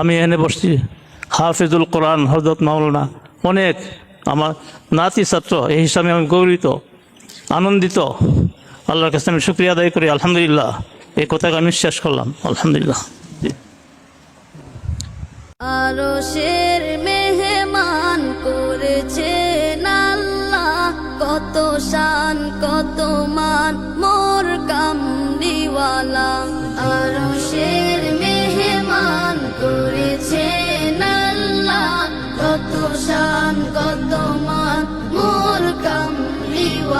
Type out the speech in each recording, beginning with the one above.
আমি এনে বসছি। হাফিজুল কোরআন হজরত মাওলানা। অনেক আমার নাতি ছাত্র, এই হিসাবে আমি গৌরবিত আনন্দিত। আল্লাহর কাছে আমি শুক্রিয়া আদায় করি, আলহামদুলিল্লাহ। এই কথাকে আমি শেষ করলাম, আলহামদুলিল্লাহ। আরও শের মেহমান করেছে আল্লাহ, কত শান, কত মান, মোর কামলিওয়ালা। আরও শের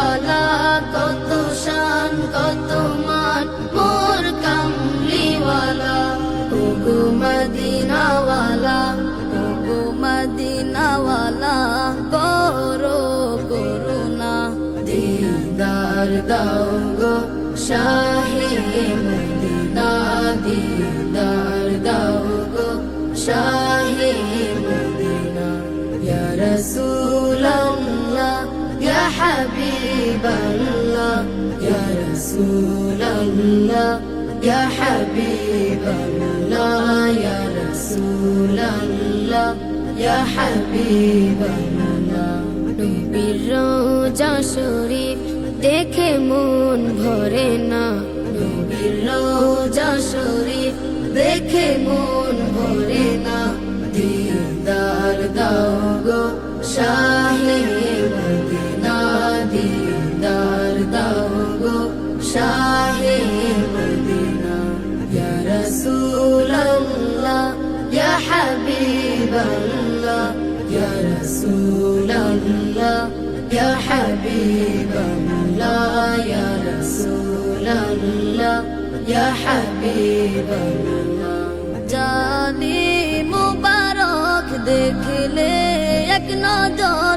কামলিওয়ালা কত শান, কত মান, মোর কামলিওয়ালা, ওগো মদিনাওয়ালা ওগো মদিনাওয়ালা, করো করুণা, দিদার দাও গো শাহে মদিনা, দিদার দাও গো শাহে মদিনা, ইয়া রাসূলাল্লাহ, ইয়া হাবিবাল্লাহ শরীফ দেখে মন ভরে না। নবীর দেখে মন ভরে না। দিদার দাও গো সা হাবিবাল্লাহ ইয়া রাসূলাল্লাহ ইয়া হাবিবাল্লাহ ইয়া রাসূলাল্লাহ ইয়া হাবিবাল্লাহ জানি মুবারক দেখলে এক নজর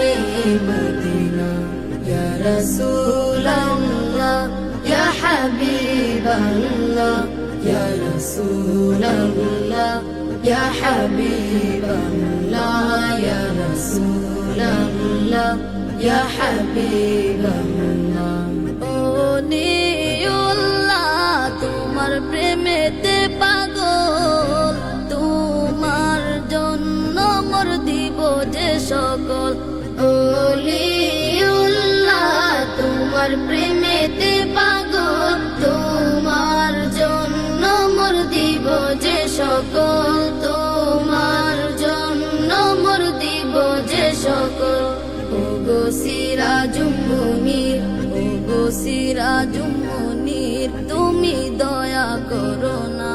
মদিনা ইয়া রাসূলাল্লাহ ইয়া হাবিবাল্লাহ ইয়া রাসূলাল্লাহ ইয়া হাবিবাল্লাহ ইয়া রাসূলাল্লাহ ইয়া হাবিবাল্লাহ ও নিউল্লাহ, তোমার প্রেমেতে পাগল। তোমার জন্য মোর দিব যে সকল। প্রেমেতে পাগল, তোমার জন্য মোর দিব যে তোমার জন্য মোর দিব যে সকল। ওগো সিরাজুম মুনির, ওগো সিরাজুম তুমি দয়া করো না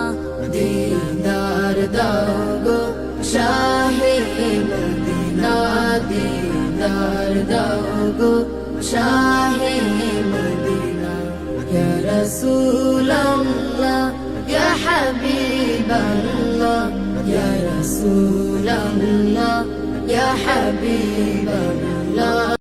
দিদার দাও গো, শাহে মদিনা দিদার গো। শাহে মদিনা ইয়া রাসূলাল্লাহ ইয়া হাবিবাল্লাহ ইয়া রাসূলাল্লাহ ইয়া হাবিবাল্লাহ